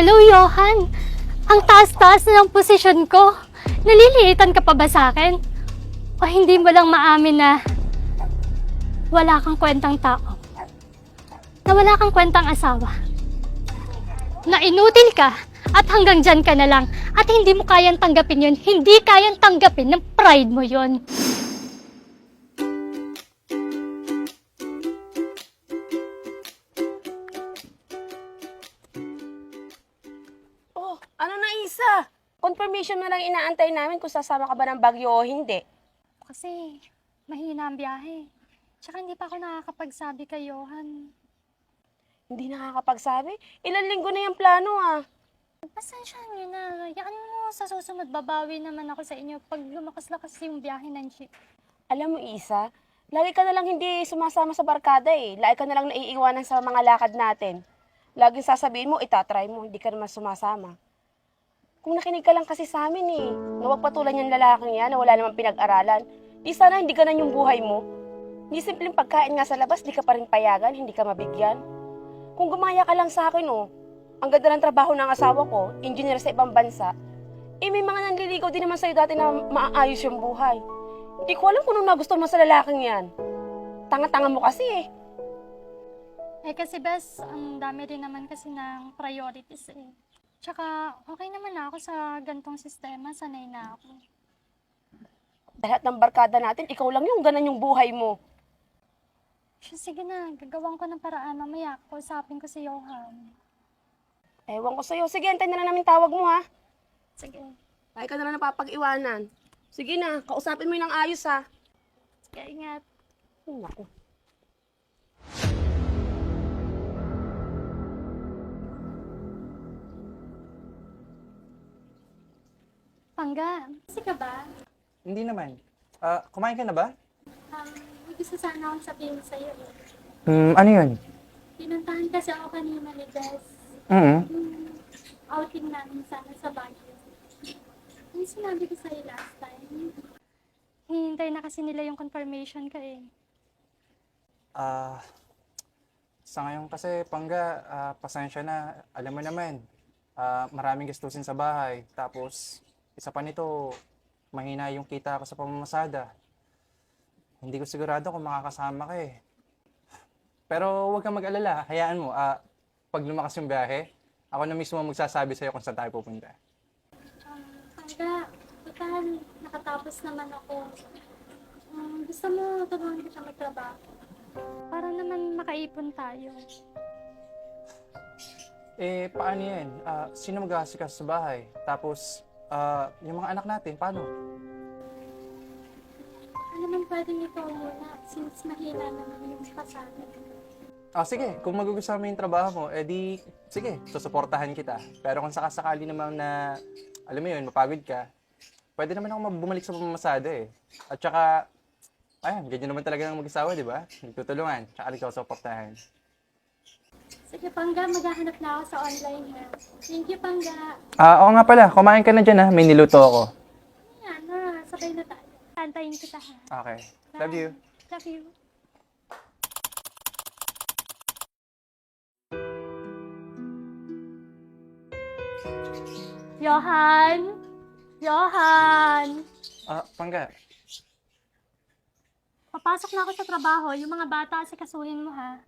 Hello, Johan. Ang taas-taas na ng posisyon ko. Naliliitan ka pa ba sa akin? O hindi mo lang maamin na wala kang kwentang tao? Na wala kang kwentang asawa? Na inutil ka at hanggang dyan ka na lang at hindi mo kayang tanggapin yun. Hindi kayang tanggapin ng pride mo yun. Confirmation mo lang inaantay namin kung sasama ka ba ng Bagyo o hindi. Kasi mahina ang biyahe. Tsaka hindi pa ako nakakapagsabi kay Johan. Hindi nakakapagsabi. Ilan linggo na yung plano ah. Pasensya niyo na. Yan mo, sa susunod babawi naman ako sa inyo pag lumakas-lakas yung biyahe ng jeep. Alam mo Isa, lagi ka na lang hindi sumasama sa barkada eh. Lagi ka na lang naiiwanan sa mga lakad natin. Laging sasabihin mo, itatry mo, hindi ka naman sumasama. Kung nakinig ka lang kasi sa amin eh, na wag patulan yung lalaking yan na wala namang pinag-aralan, di sana hindi na yung buhay mo. Hindi simpleng pagkain nga sa labas, di ka pa rin payagan, hindi ka mabigyan. Kung gumaya ka lang sa akin oh, ang ganda ng trabaho ng asawa ko, engineer sa ibang bansa, eh may mga nanliligaw din naman sa'yo dati na maayos yung buhay. Hindi ko alam kung anong nagustuhan mo sa lalaking yan. Tanga-tanga mo kasi eh. Eh kasi bes, ang dami rin naman kasi ng priorities eh. Tsaka okay naman na ako sa gantong sistema, sanay na ako. Lahat ng barkada natin, ikaw lang yung ganan yung buhay mo. Siya, sige na, gagawin ko ng paraan. Mamaya, kausapin ko si Johan. Ewan ko sa'yo. Sige, antayin na lang namin tawag mo ha. Sige, Lagi ka na lang napapag-iwanan. Sige na, kausapin mo yun ng ayos ha. sige, ingat. Ay, naku. Pangga, kasi ka ba? Hindi naman. Ah, kumain ka na ba? Um, may gusto sana akong sabihin sa'yo eh. Hmm, ano yun? Pinuntahan kasi ako kanina ni Jess. Mm Yung outing namin sana sa Baguio. Yung sinabi ko sa'yo last time. Hihintay na kasi nila yung confirmation ka eh. Ah, sa ngayon kasi, Pangga, ah, pasensya na. Alam mo naman, ah, maraming gastusin sa bahay. Tapos, isa pa nito, mahina yung kita ko sa pamamasada. Hindi ko sigurado kung makakasama ka eh. Pero huwag kang mag-alala, hayaan mo. ah, pag lumakas yung biyahe, ako na mismo magsasabi sa'yo kung saan tayo pupunta. Um, Pangga, total, nakatapos naman ako. Um, gusto mo tulungan kita magtrabaho? Para naman makaipon tayo. Eh, paano yan? Ah, sino mag-aasikas sa bahay? Tapos, ah, yung mga anak natin, paano? Ano naman pwedeng ikaw muna since mahina naman yung pasada. Ah, sige, kung magugustuhan mo yung trabaho mo, edi, sige, susuportahan kita. Pero kung sakasakali naman na, alam mo yun, mapagod ka, pwede naman ako bumalik sa pamamasada eh. At saka, ayan, ganyan naman talaga ng mag-asawa, di ba? Nagtutulungan, tsaka nagsusuportahan. Sige, Pangga, maghahanap na ako sa online ha. Thank you, Pangga. Ah, oo nga pala, kumain ka na dyan ha, may niluto ako. Yan na, sabay na tayo. Tantayin kita ha. Okay, love you. Love you. Johan! Johan! Ah, Pangga, Papasok na ako sa trabaho. Yung mga bata, sikasuhin mo ha.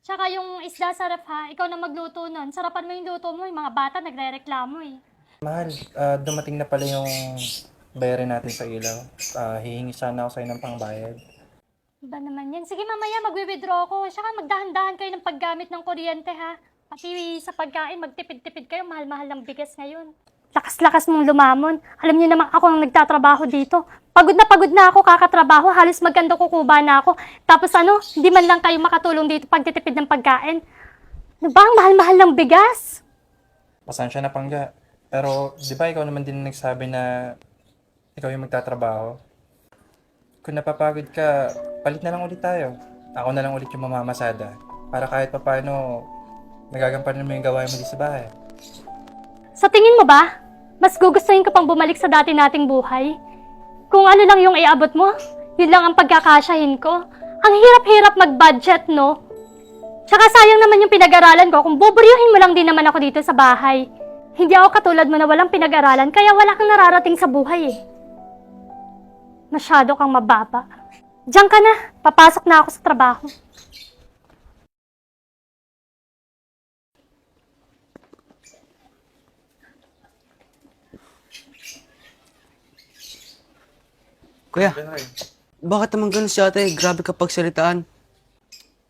Tsaka yung isda sa ref ha, ikaw na magluto nun. Sarapan mo yung luto mo, yung mga bata nagre-reklamo eh. Mahal, ah, dumating na pala yung bayarin natin sa ilaw. Ah, hihingi sana ako sa'yo ng pangbayad. Iba naman yan. Sige mamaya, magwi-withdraw ko. Tsaka magdahan-dahan kayo ng paggamit ng kuryente ha. Pati sa pagkain, magtipid-tipid kayo. Mahal-mahal ng bigas ngayon. Lakas-lakas mong lumamon. Alam niyo naman ako ang nagtatrabaho dito. Pagod na pagod na ako kakatrabaho. Halos magkando kukuba na ako. Tapos ano, hindi man lang kayo makatulong dito pagtitipid ng pagkain. Ano ba ang mahal-mahal ng bigas? Pasensya na pangga. Pero, di ba ikaw naman din nagsabi na ikaw yung magtatrabaho? Kung napapagod ka, palit na lang ulit tayo. Ako na lang ulit yung mamamasada. Para kahit papano, nagagampanan mo yung gawain mo dito sa bahay. Sa tingin mo ba, mas gugustuhin ko pang bumalik sa dati nating buhay? Kung ano lang yung iabot mo, yun lang ang pagkakasyahin ko. Ang hirap-hirap mag-budget, no? Tsaka sayang naman yung pinag-aralan ko kung buburyuhin mo lang din naman ako dito sa bahay. Hindi ako katulad mo na walang pinag-aralan kaya wala kang nararating sa buhay eh. Masyado kang mababa. Diyan ka na, papasok na ako sa trabaho. Kuya, bakit naman ganun si ate? Grabe ka pagsalitaan.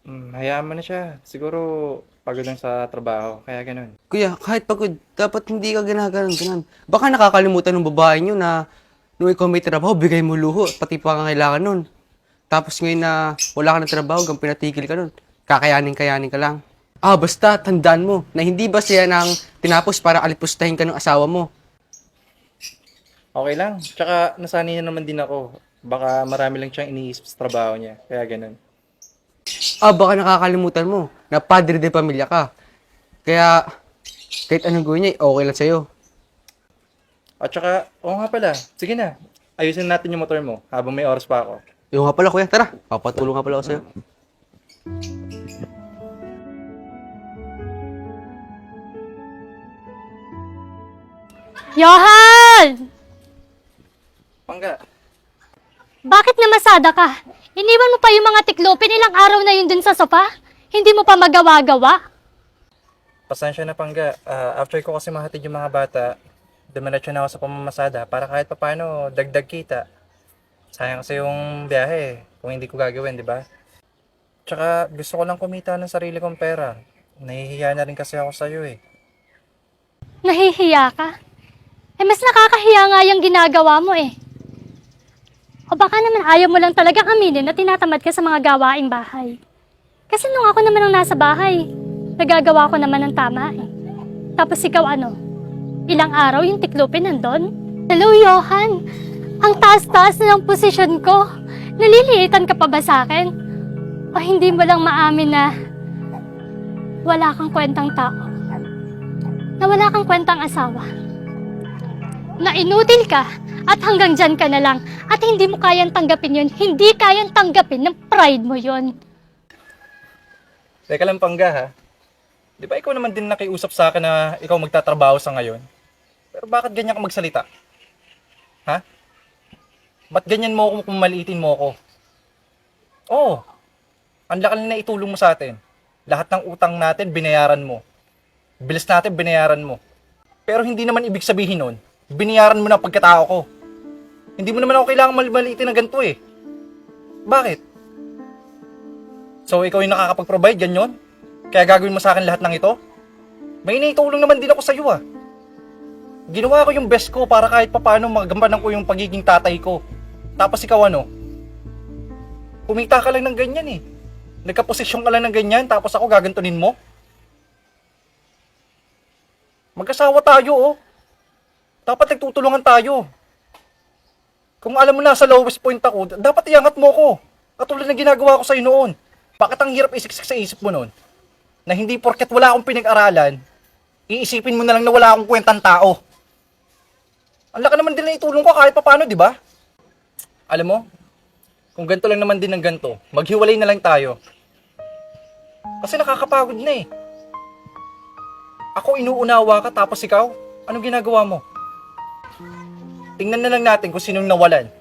Hmm, hayaan mo na siya. Siguro pagod lang sa trabaho, kaya ganun. Kuya, kahit pagod, dapat hindi ka ginaganon ganun. Baka nakakalimutan ng babae niyo na nung ikaw may trabaho, bigay mo luho, pati pa kailangan nun. Tapos ngayon na wala ka ng trabaho, hanggang pinatigil ka nun. Kakayanin-kayanin ka lang. Ah, basta, tandaan mo na hindi ba siya nang tinapos para alipustahin ka ng asawa mo. Okay lang. Tsaka nasanay na naman din ako. Baka marami lang siyang iniisip sa trabaho niya, kaya ganun. Ah, baka nakakalimutan mo na padre de pamilya ka. Kaya, kahit anong gawin niya, okay lang sa'yo. At tsaka, oo nga pala, sige na. Ayusin natin yung motor mo habang may oras pa ako. Yung nga pala, kuya, tara. Papatulong nga pala ako sa'yo. Johan! Pangga, Bakit namasada ka? Iniwan mo pa yung mga tiklopin ilang araw na yun dun sa sopa? Hindi mo pa magawa-gawa? pasensya na Pangga. Ah, after ko kasi mahatid yung mga bata, dumiretso na ako sa pamamasada para kahit papano dagdag kita. Sayang kasi yung biyahe kung hindi ko gagawin, di ba? Tsaka gusto ko lang kumita ng sarili kong pera. Nahihiya na rin kasi ako sa'yo eh. Nahihiya ka? Eh, mas nakakahiya nga yung ginagawa mo eh. O baka naman ayaw mo lang talagang aminin na tinatamad ka sa mga gawaing bahay. Kasi nung ako naman ang nasa bahay, nagagawa ko naman ng tama eh. Tapos ikaw ano? Ilang araw yung tiklupin nandun? Hello, Johan! Ang taas-taas na ng posisyon ko. Naliliitan ka pa ba sa akin? O hindi mo lang maamin na wala kang kwentang tao? Na wala kang kwentang asawa? Na inutil ka at hanggang dyan ka na lang at hindi mo kayang tanggapin yun, hindi kayang tanggapin ng pride mo yun. Teka lang Pangga ha. Di ba ikaw naman din nakiusap sa akin na ikaw magtatrabaho sa ngayon? Pero bakit ganyan ka magsalita? Ha? Ba't ganyan mo ako kung maliitin mo ako? Oo. Ang laki na itulong mo sa atin. Lahat ng utang natin, binayaran mo. Bilis natin, binayaran mo. Pero hindi naman ibig sabihin nun, binayaran mo na pagkatao ko. Hindi mo naman ako kailangan mal- maliitin ng ganito eh. Bakit? So, ikaw yung nakakapag-provide, ganyan? Kaya gagawin mo sa akin lahat ng ito? May naitulong naman din ako sa iyo ah. Ginawa ko yung best ko para kahit papaano magampanan ko yung pagiging tatay ko. Tapos ikaw ano? Kumita ka lang ng ganyan eh. Nagkaposisyon ka lang ng ganyan tapos ako gagantunin mo? Magkasawa tayo oh. Dapat nagtutulungan tayo. Kung alam mo na sa lowest point ako, dapat iangat mo ko. Katulad ng ginagawa ko sa'yo noon. Bakit ang hirap isiksik sa isip mo noon? Na hindi porket wala akong pinag-aralan, iisipin mo na lang na wala akong kwentang tao. Ang laki naman din na itulong ko kahit papano, di ba? Alam mo, kung ganito lang naman din ng ganito, maghiwalay na lang tayo. Kasi nakakapagod na eh. Ako inuunawa ka tapos ikaw, anong ginagawa mo? Tingnan na lang natin kung sinong nawalan.